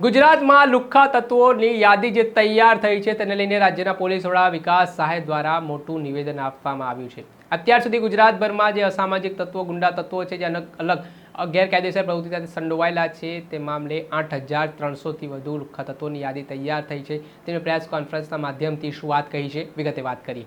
ગુજરાતમાં લુખ્ખા તત્વોની યાદી જે તૈયાર થઈ છે તેને લઈને રાજ્યના પોલીસ વડા વિકાસ સહાય દ્વારા મોટું નિવેદન આપવામાં આવ્યું છે. અત્યાર સુધી ગુજરાતભરમાં જે અસામાજિક તત્વો, ગુંડા તત્વો છે જે અલગ અલગ ગેરકાયદેસર પ્રવૃત્તિ સાથે સંડોવાયેલા છે તે મામલે આઠ હજાર ત્રણસોથી વધુ લુખ્ખા તત્વોની યાદી તૈયાર થઈ છે. તેમણે પ્રેસ કોન્ફરન્સના માધ્યમથી શું વાત કહી છે વિગતે વાત કરી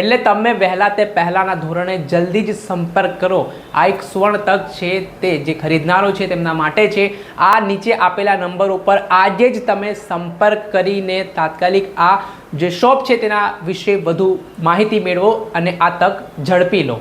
એટલે તમે વહેલા તે પહેલાંના ધોરણે જલ્દી જ સંપર્ક કરો. આ એક સુવર્ણ તક છે તે જે ખરીદનારો છે તેમના માટે છે. આ નીચે આપેલા નંબર ઉપર આજે જ તમે સંપર્ક કરીને તાત્કાલિક આ જે શોપ છે તેના વિશે વધુ માહિતી મેળવો અને આ તક ઝડપી લો.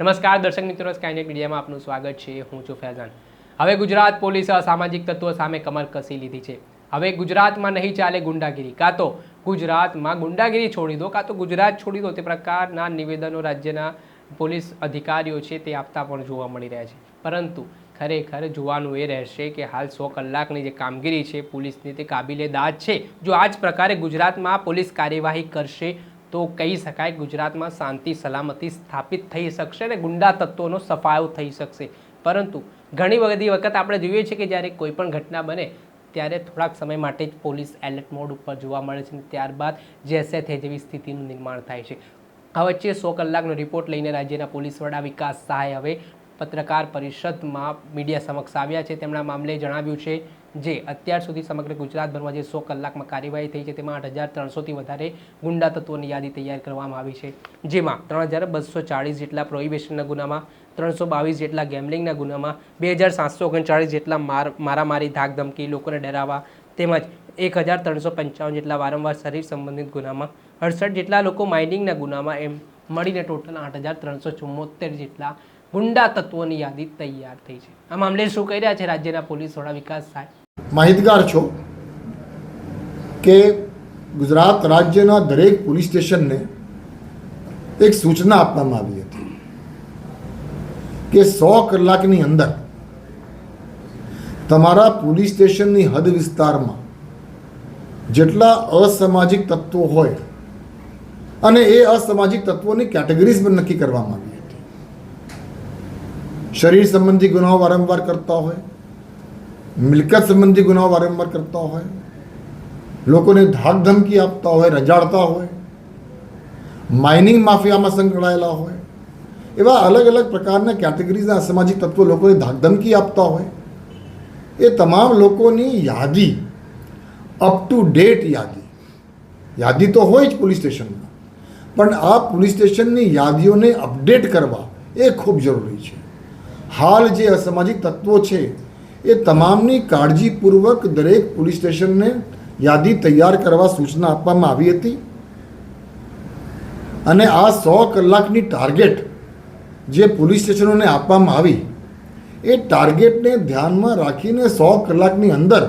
નમસ્કાર, દર્શક મિત્રો સ્કાયનેટ મીડિયામાં આપનું સ્વાગત છે. હું છું ફૈઝાન. હવે ગુજરાત પોલીસે અસામાજિક તત્વો સામે કમર કસી લીધી છે. હવે ગુજરાતમાં નહીં ચાલે ગુંડાગીરી, કાં તો ગુજરાતમાં ગુંડાગીરી છોડી દો કાં તો ગુજરાત છોડી દો, તે પ્રકારના નિવેદનો રાજ્યના પોલીસ અધિકારીઓ છે તે આપતા પણ જોવા મળી રહ્યા છે. પરંતુ ખરેખર જોવાનું એ રહેશે કે હાલ સો કલાકની જે કામગીરી છે પોલીસની તે કાબિલે દાદ છે. જો આ જ પ્રકારે ગુજરાતમાં પોલીસ કાર્યવાહી કરશે તો કહી શકાય ગુજરાતમાં શાંતિ, સલામતી સ્થાપિત થઈ શકશે અને ગુંડા તત્વોનો સફાયો થઈ શકશે. પરંતુ ઘણી બધી વખત આપણે જોઈએ છીએ કે જ્યારે કોઈ પણ ઘટના બને ત્યારે થોડાક સમય માટે જ પોલીસ એલર્ટ મોડ ઉપર જોવા મળે છે અને ત્યારબાદ જેસે થે જેવી સ્થિતિનું નિર્માણ થાય છે. આ વચ્ચે સો કલાકનો રિપોર્ટ લઈને રાજ્યના પોલીસ વડા વિકાસ સહાય હવે પત્રકાર પરિષદમાં મીડિયા સમક્ષ આવ્યા છે. તેમના મામલે જણાવ્યું છે જે અત્યાર સુધી સમગ્ર ગુજરાતભરમાં જે સો કલાકમાં કાર્યવાહી થઈ છે તેમાં આઠ હજાર ત્રણસોથી વધારે ગુંડા તત્વોની યાદી તૈયાર કરવામાં આવી છે. જેમાં ત્રણ હજાર બસો ચાળીસ જેટલા પ્રોહિબેશનના ગુનામાં ત્રણસો બાવીસ જેટલા ગેમલિંગના ગુનામાં, બે હજાર સાતસો ઓગણચાળીસ જેટલા માર, મારામારી, ધાકધમકી, લોકોને ડરાવવા, તેમજ એક હજાર ત્રણસો પંચાવન જેટલા વારંવાર શરીર સંબંધિત ગુનામાં, અડસઠ જેટલા લોકો માઇનિંગના ગુનામાં એમ મળીને ટોટલ આઠ હજાર ત્રણસો ચુમ્મોતેર જેટલા ગુંડા તત્વોની યાદી તૈયાર થઈ છે. આ મામલે શું કહી રહ્યા છે રાજ્યના પોલીસ વડા વિકાસ સાહેબ? માહિતગાર છો કે ગુજરાત રાજ્યના દરેક પોલીસ સ્ટેશનને એક સૂચના આપવામાં આવી કે સો કલાકની અંદર તમારા પોલીસ સ્ટેશનની હદ વિસ્તારમાં જેટલા અસામાજિક તત્વો હોય અને એ અસામાજિક તત્વોની કેટેગરીઝ પણ નક્કી કરવામાં આવી હતી. શરીર સંબંધી ગુનાઓ વારંવાર કરતા હોય, મિલકત સંબંધી ગુનાઓ વારંવાર કરતા હોય, લોકોને ધાક ધમકી આપતા હોય, રજાડતા હોય, માઇનિંગ માફિયામાં સંકળાયેલા હોય એવા અલગ અલગ પ્રકારના કેટેગરીઝના અસામાજિક તત્વો લોકોને ધાકધમકી આપતા હોય. એ તમામ લોકોની યાદી અપ ટુ ડેટ યાદી. યાદી તો હોય જ પોલીસ સ્ટેશનમાં પણ આ પોલીસ સ્ટેશનની યાદીઓને અપડેટ કરવા એ ખૂબ જરૂરી છે. હાલ જે અસામાજિક તત્વો છે, એ તમામની કાળજીપૂર્વક દરેક પોલીસ સ્ટેશનને યાદી તૈયાર કરવા સૂચના આપવામાં આવી હતી. અને આ સો કલાકની ટાર્ગેટ જે પોલીસ સ્ટેશનોને આપવામાં આવી, એ ટાર્ગેટને ધ્યાનમાં રાખીને સો કલાકની અંદર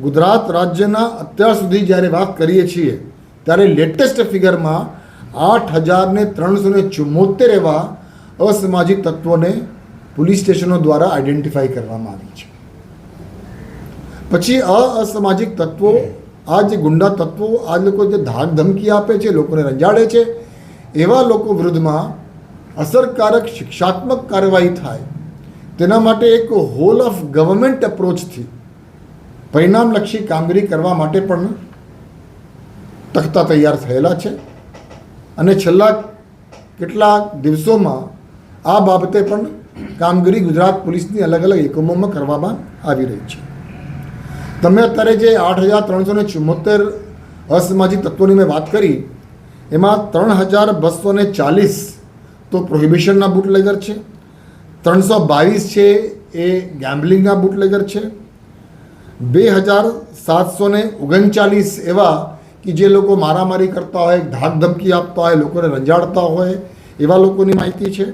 ગુજરાત રાજ્યના અત્યાર સુધી જ્યારે વાત કરીએ છીએ, ત્યારે લેટેસ્ટ ફિગરમાં આઠ હજારને ત્રણસો ને ચુમ્મોતેર એવા અસામાજિક તત્વોને પોલીસ સ્ટેશનો દ્વારા આઈડેન્ટિફાઈ કરવામાં આવી છે. પછી અસામાજિક તત્વો, આ જે ગુંડા તત્વો, આ લોકો જે ધાક ધમકી આપે છે, લોકોને રંજાડે છે, એવા લોકો વિરુદ્ધમાં અસરકારક શિક્ષાત્મક કાર્યવાહી થાય. તેના માટે એક હોલ ઓફ ગવર્મેન્ટ અપ્રોચથી પરિણામલક્ષી કામગીરી કરવા માટે પણ તખ્તા તૈયાર થયેલા છે. અને છેલ્લા કેટલાક દિવસોમાં આ બાબતે પણ કામગીરી ગુજરાત પોલીસની અલગ અલગ એકમોમાં કરવામાં આવી રહી છે. તમે અત્યારે જે આઠ હજાર ત્રણસો ને ચુમ્મોતેર અસામાજિક તત્વોની મેં વાત કરી, એમાં ત્રણ હજાર બસો ને ચાલીસ તો પ્રોહિબિશનના બુટલેગર છે. ત્રણસો બાવીસ છે એ ગેમ્બલિંગના બુટલેગર છે. બે હજાર સાતસો ને ઓગણચાલીસ એવા કે જે લોકો મારામારી કરતા હોય ધાક ધમકી આપતા હોય, લોકોને રંજાડતા હોય, એવા લોકોની માહિતી છે.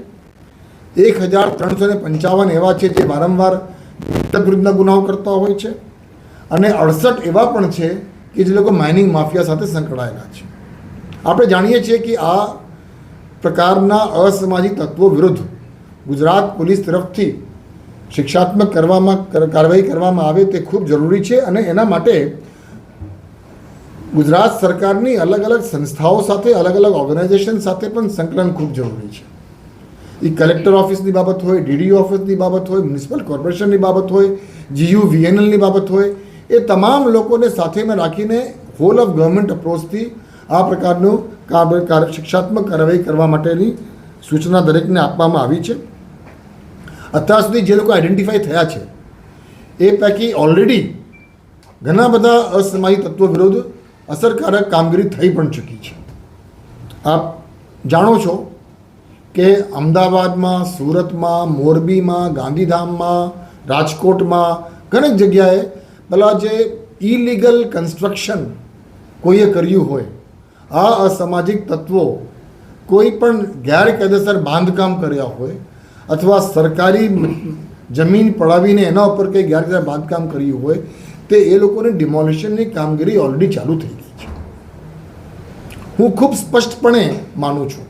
એક હજાર ત્રણસો ને પંચાવન એવા છે જે વારંવાર વિરુદ્ધના ગુનાઓ કરતા હોય છે. અને અડસઠ એવા પણ છે કે જે લોકો માઇનિંગ માફિયા સાથે સંકળાયેલા છે. આપણે જાણીએ છીએ કે આ પ્રકારના અસામાજિક તત્વો વિરુદ્ધ ગુજરાત પોલીસ તરફથી શિક્ષાત્મક કરવામાં કાર્યવાહી કરવામાં આવે તે ખૂબ જરૂરી છે અને એના માટે ગુજરાત સરકારની અલગ અલગ સંસ્થાઓ સાથે અલગ અલગ ઓર્ગેનાઇઝેશન સાથે પણ સંકલન ખૂબ જરૂરી છે. એ કલેક્ટર ઓફિસની બાબત હોય, ડીડીઓ ઓફિસની બાબત હોય, મ્યુનિસિપલ કોર્પોરેશનની બાબત હોય, જીયુ વીએનએલની બાબત હોય, એ તમામ લોકોને સાથેમાં રાખીને હોલ ઓફ ગવર્મેન્ટ અપ્રોચથી આ પ્રકારનું કાર- કાર- શિક્ષાત્મક કાર્યવાહી કરવા માટેની સૂચના દરેકને આપવામાં આવી છે. અત્યાર સુધી જે લોકો આઈડેન્ટિફાઈ થયા છે, એ પૈકી ઓલરેડી ઘણા બધા અસમાયી તત્વો વિરુદ્ધ અસરકારક કામગીરી થઈ પણ ચૂકી છે. આપ જાણો છો કે અમદાવાદમાં, સુરતમાં, મોરબીમાં, ગાંધીધામમાં, રાજકોટમાં ઘણી જગ્યાએ પેલા જે ઇલીગલ કન્સ્ટ્રક્શન કોઈએ કર્યું હોય આ અસામાજિક તત્વો કોઈ પણ ગેરકાયદેસર બાંધકામ કર્યા હોય અથવા સરકારી જમીન પડાવીને એના ઉપર કંઈ ગેરકાયદેસર બાંધકામ કર્યું હોય, તે એ લોકોને ડિમોલિશનની કામગીરી ઓલરેડી ચાલુ થઈ ગઈ છે. હું ખૂબ સ્પષ્ટપણે માનું છું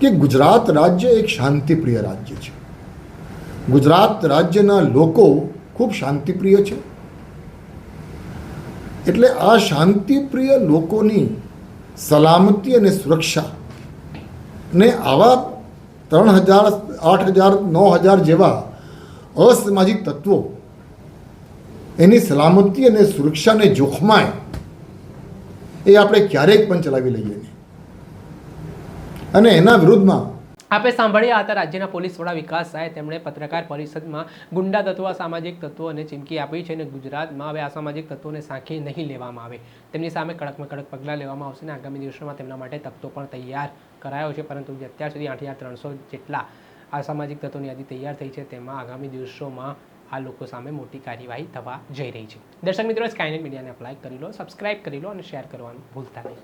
કે ગુજરાત રાજ્ય એક શાંતિપ્રિય રાજ્ય છે. ગુજરાત રાજ્યના લોકો ખૂબ શાંતિપ્રિય છે. એટલે આ શાંતિપ્રિય લોકોની સલામતી અને સુરક્ષા ને આવા ત્રણ હજાર, આઠ હજાર, નવ હજાર જેવા અસામાજિક તત્વો એની સલામતી અને સુરક્ષાને જોખમાય, એ આપણે ક્યારેક પણ ચલાવી લઈએ અને એના વિરુદ્ધમાં આપે સાંભળ્યા હતા, રાજ્યના પોલીસ વડા વિકાસ સાહેબ, તેમણે પત્રકાર પરિષદમાં ગુંડા તત્વો, અસામાજિક તત્વોને ચીમકી આપી છે અને ગુજરાતમાં હવે અસામાજિક તત્વોને સાંખે નહીં લેવામાં આવે. તેમની સામે કડકમાં કડક પગલાં લેવામાં આવશે અને આગામી દિવસોમાં તેમના માટે તખતો પણ તૈયાર કરાયો છે, પરંતુ અત્યાર સુધી આઠ હજાર ત્રણસો જેટલા અસામાજિક તત્વોની યાદી તૈયાર થઈ છે, તેમાં આગામી દિવસોમાં આ લોકો સામે મોટી કાર્યવાહી થવા જઈ રહી છે. દર્શક મિત્રો સ્કાયનેટ મીડિયાને અપ્લાય કરી લો સબસ્ક્રાઇબ કરી લો અને શેર કરવાનું ભૂલતા નહીં.